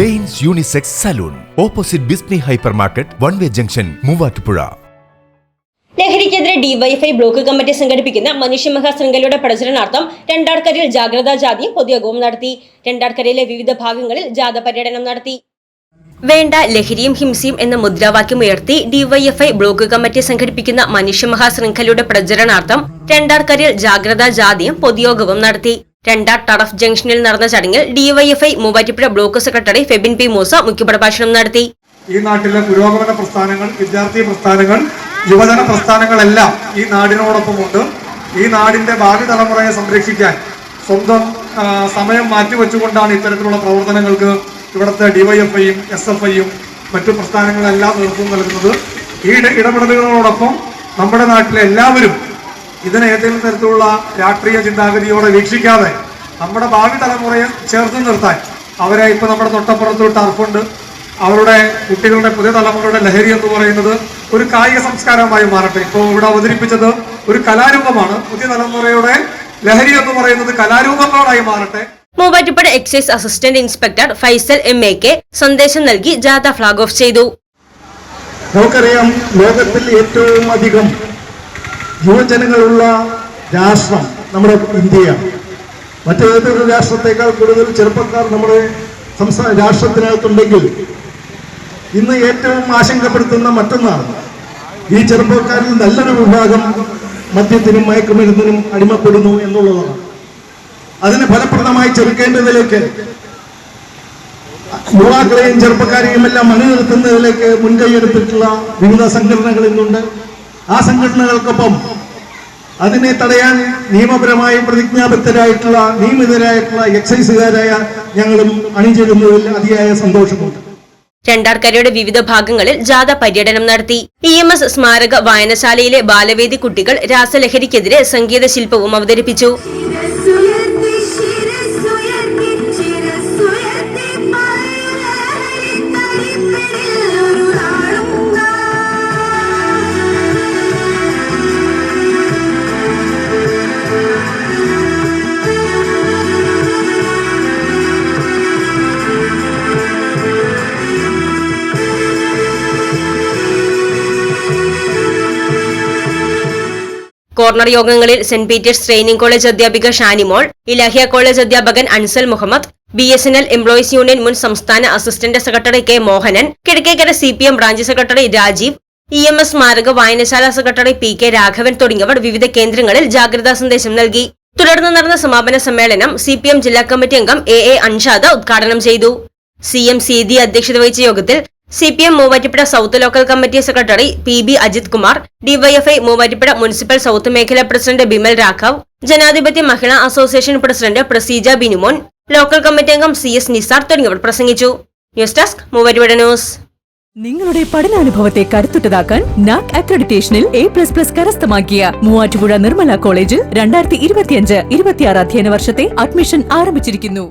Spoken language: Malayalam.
Danes unisex salon opposite ബിസ്നി hyper market one way junction Muvattupuzha. ലഹരിക്കെതിരെ ഡിവൈഫൈ ബ്ലോക്ക് കമ്മിറ്റി സംഘടിപ്പിക്കുന്ന മനുഷ്യമഹാ ശൃംഖലയുടെ പ്രചരണാർത്ഥം രണ്ടാർക്കരയിൽ ജാഗ്രതാ ജാഥയും പൊതുയോഗവും നടത്തി. രണ്ടാർക്കരയിലെ വിവിധ ഭാഗങ്ങളിൽ ജാഥ പര്യടനം നടത്തി. വേണ്ട ലഹരിയും ഹിംസയും എന്ന മുദ്രാവാക്യം ഉയർത്തി ഡിവൈഎഫ്ഐ ബ്ലോക്ക് കമ്മിറ്റി സംഘടിപ്പിക്കുന്ന മനുഷ്യമഹാ ശൃംഖലയുടെ പ്രചരണാർത്ഥം രണ്ടാർക്കരയിൽ ജാഗ്രതാ ജാഥയും പൊതുയോഗവും നടത്തി. രണ്ടാർ ടറഫ് ജംഗ്ഷനിൽ നടന്ന ചടങ്ങിൽ DYFI Muvattupuzha block secretary Febin P Moosa മുഖ്യപ്രഭാഷണം നടത്തി. ഈ നാട്ടിലെ പുരോഗമന പ്രസ്ഥാനങ്ങൾ വിദ്യാർത്ഥി പ്രസ്ഥാനങ്ങൾ യുവജന പ്രസ്ഥാനങ്ങളെല്ലാം ഈ നാടിനോടൊപ്പമുണ്ട്. ഈ നാടിന്റെ ഭാവി തലമുറയെ സംരക്ഷിക്കാൻ സ്വന്തം സമയം മാറ്റിവെച്ചുകൊണ്ടാണ് ഇത്തരത്തിലുള്ള പ്രവർത്തനങ്ങൾക്ക് ഇവിടുത്തെ ഡിവൈഎഫ്ഐയും എസ് എഫ് ഐയും മറ്റു പ്രസ്ഥാനങ്ങളെല്ലാം നേതൃത്വം നൽകുന്നത്. ഈ ഇട- ഇടപെടലുകളോടൊപ്പം നമ്മുടെ നാട്ടിലെ എല്ലാവരും ഇതിനെ ഏതെങ്കിലും തരത്തിലുള്ള രാഷ്ട്രീയ ചിന്താഗതിയോടെ വീക്ഷിക്കാതെ നമ്മുടെ ഭാവി തലമുറയെ ചേർത്ത് നിർത്താൻ അവരെ ഇപ്പൊ നമ്മുടെ തൊട്ടപ്പുറത്ത് ടർഫുണ്ട് അവരുടെ കുട്ടികളുടെ പുതിയ തലമുറയുടെ ലഹരി എന്ന് പറയുന്നത് ഒരു കായിക സംസ്കാരമായി മാറട്ടെ. ഇപ്പോൾ ഇവിടെ അവതരിപ്പിച്ചത് ഒരു കലാരൂപമാണ്. പുതിയ തലമുറയുടെ ലഹരി എന്ന് പറയുന്നത് കലാരൂപങ്ങളായി മാറട്ടെ. Muvattupuzha excise assistant inspector Faisal M A K സന്ദേശം നൽകി ജാഥ ഫ്ളാഗ് ഓഫ് ചെയ്തു. നമുക്കറിയാം ലോകത്തിൽ ഏറ്റവും അധികം യുവജനങ്ങളുള്ള രാഷ്ട്രം നമ്മുടെ ഇന്ത്യയാണ്. മറ്റേതൊരു രാഷ്ട്രത്തെക്കാൾ കൂടുതൽ ചെറുപ്പക്കാർ നമ്മുടെ സംസ്ഥാന രാഷ്ട്രത്തിനകത്തുണ്ടെങ്കിൽ ഇന്ന് ഏറ്റവും ആശങ്കപ്പെടുത്തുന്ന മറ്റൊന്നാണ് ഈ ചെറുപ്പക്കാരിൽ നല്ലൊരു വിഭാഗം മദ്യത്തിനും മയക്കുമരുന്നിനും അടിമപ്പെടുന്നു എന്നുള്ളതാണ്. അതിനെ ഫലപ്രദമായി ചെറുക്കേണ്ടതിലേക്ക് യുവാക്കളെയും ചെറുപ്പക്കാരെയും എല്ലാം അണിനിർത്തുന്നതിലേക്ക് മുൻകൈയെടുത്തിട്ടുള്ള വിവിധ സംഘടനകൾ ഇന്നുണ്ട്. ആ സംഘടനകൾക്കൊപ്പം അതിനെ തടയാൻ നിയമപരമായും പ്രതിജ്ഞാബദ്ധരായിട്ടുള്ള നിയമിതരായിട്ടുള്ള എക്സൈസുകാരായ ഞങ്ങളും അണിചേരുന്നതിൽ അതിയായ സന്തോഷമുണ്ട്. രണ്ടാർക്കരയുടെ വിവിധ ഭാഗങ്ങളിൽ ജാഥ പര്യടനം നടത്തി. ഇ എം എസ് സ്മാരക വായനശാലയിലെ ബാലവേദി കുട്ടികൾ രാസലഹരിക്കെതിരെ സംഗീത ശില്പവും അവതരിപ്പിച്ചു. കോർണർ യോഗങ്ങളിൽ സെന്റ് പീറ്റേഴ്സ് ട്രെയിനിംഗ് കോളേജ് അധ്യാപിക ഷാനിമോൾ ഇലാഹിയ കോളേജ് അധ്യാപകൻ Ansal Muhammad B S N L employees union മുൻ സംസ്ഥാന assistant secretary K Mohanan Kizhakkekkara C P M branch secretary Rajeev E M S സ്മാരക വായനശാല സെക്രട്ടറി പി കെ രാഘവൻ തുടങ്ങിയവർ വിവിധ കേന്ദ്രങ്ങളിൽ ജാഗ്രതാ സന്ദേശം നൽകി. തുടർന്ന് നടന്ന സമാപന സമ്മേളനം സി പി എം ജില്ലാ കമ്മിറ്റി അംഗം എ എ അൻഷാദ ഉദ്ഘാടനം ചെയ്തു. സി എം സീതി അധ്യക്ഷത വഹിച്ച യോഗത്തിൽ C P M Muvattupuzha south local committee secretary P B Ajith Kumar DYFI Muvattupuzha municipal south മേഖലാ പ്രസിഡന്റ് ബിമൽ രാഘവ് ജനാധിപത്യ Mahila association president Praseeja Binumon local committee അംഗം സി എസ് നിസാർ തുടങ്ങിയവർ പ്രസംഗിച്ചു. ന്യൂസ് ഡെസ്ക് മൂവാറ്റുപുഴ ന്യൂസ് നിങ്ങളുടെ പഠനാനുഭവത്തെ കരുത്തുറ്റതാക്കാൻ നാക് അക്രഡിറ്റേഷനിൽ എ പ്ലസ് പ്ലസ് കരസ്ഥമാക്കിയ മൂവാറ്റുപുഴ നിർമ്മല കോളേജിൽ രണ്ടായിരത്തി ഇരുപത്തിയഞ്ച് ഇരുപത്തിയാറ് അധ്യയന വർഷത്തെ അഡ്മിഷൻ ആരംഭിച്ചിരിക്കുന്നു.